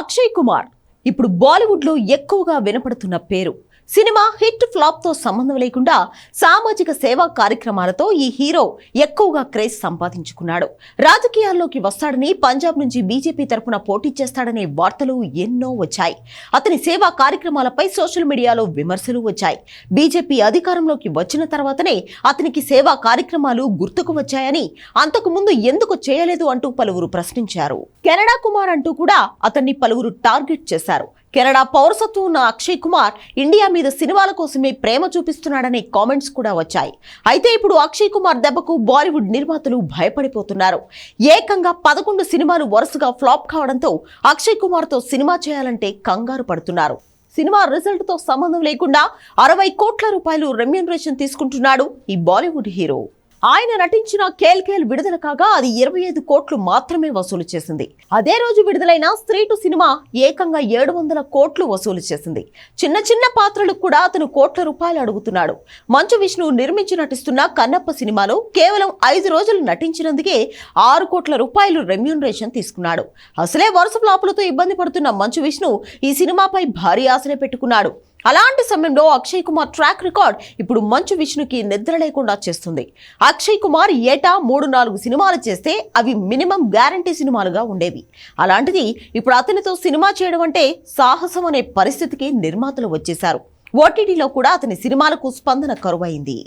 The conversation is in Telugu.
అక్షయ్ కుమార్. ఇప్పుడు బాలీవుడ్లో ఎక్కువగా వినపడుతున్న పేరు. సినిమా హిట్ ఫ్లాప్తో సంబంధం లేకుండా సామాజిక సేవా కార్యక్రమాలతో ఈ హీరో ఎక్కువగా క్రేజ్ సంపాదించుకున్నాడు. రాజకీయాల్లోకి వస్తాడని పంజాబ్ నుంచి బీజేపీ తరపున పోటీ చేస్తాడనే వార్తలు ఎన్నో వచ్చాయి. అతని సేవా కార్యక్రమాలపై సోషల్ మీడియాలో విమర్శలు వచ్చాయి. బీజేపీ అధికారంలోకి వచ్చిన తర్వాతనే అతనికి సేవా కార్యక్రమాలు గుర్తుకు వచ్చాయని అంతకు ముందు ఎందుకు చేయలేదు అంటూ పలువురు ప్రశ్నించారు. కెనడా కుమార్ అంటూ కూడా అతన్ని పలువురు టార్గెట్ చేశారు. కెనడా పౌరసత్వం ఉన్న అక్షయ్ కుమార్ ఇండియా మీద సినిమాల కోసమే ప్రేమ చూపిస్తున్నాడనే కామెంట్స్ కూడా వచ్చాయి. అయితే ఇప్పుడు అక్షయ్ కుమార్ దెబ్బకు బాలీవుడ్ నిర్మాతలు భయపడిపోతున్నారు. ఏకంగా పదకొండు సినిమాలు వరుసగా ఫ్లాప్ కావడంతో అక్షయ్ కుమార్తో సినిమా చేయాలంటే కంగారు పడుతున్నారు. సినిమా రిజల్ట్తో సంబంధం లేకుండా అరవై కోట్ల రూపాయలు రెమ్యూనరేషన్ తీసుకుంటున్నాడు ఈ బాలీవుడ్ హీరో. ఆయన నటించిన కేల్ కేల్ విడుదల కాగా అది ఇరవై ఐదు కోట్లు మాత్రమే వసూలు చేసింది. అదే రోజు విడుదలైన స్త్రీ టు సినిమా ఏకంగా ఏడు వందల కోట్లు వసూలు చేసింది. చిన్న చిన్న పాత్రలకు కూడా అతను కోట్ల రూపాయలు అడుగుతున్నాడు. మంచు విష్ణు నిర్మించి నటిస్తున్న కన్నప్ప సినిమాలో కేవలం ఐదు రోజులు నటించినందుకే ఆరు కోట్ల రూపాయలు రెమ్యూనరేషన్ తీసుకున్నాడు. అసలే వరుస ఫ్లాపులతో ఇబ్బంది పడుతున్న మంచు విష్ణు ఈ సినిమాపై భారీ ఆశలే పెట్టుకున్నాడు. అలాంటి సమయంలో అక్షయ్ కుమార్ ట్రాక్ రికార్డ్ ఇప్పుడు మంచు విష్ణుకి నిద్ర లేకుండా చేస్తుంది. అక్షయ్ కుమార్ ఏటా మూడు నాలుగు సినిమాలు చేస్తే అవి మినిమం గ్యారంటీ సినిమాలుగా ఉండేవి. అలాంటిది ఇప్పుడు అతనితో సినిమా చేయడం అంటే సాహసం అనే పరిస్థితికి నిర్మాతలు వచ్చేశారు. ఓటీటీలో కూడా అతని సినిమాలకు స్పందన కరువైంది.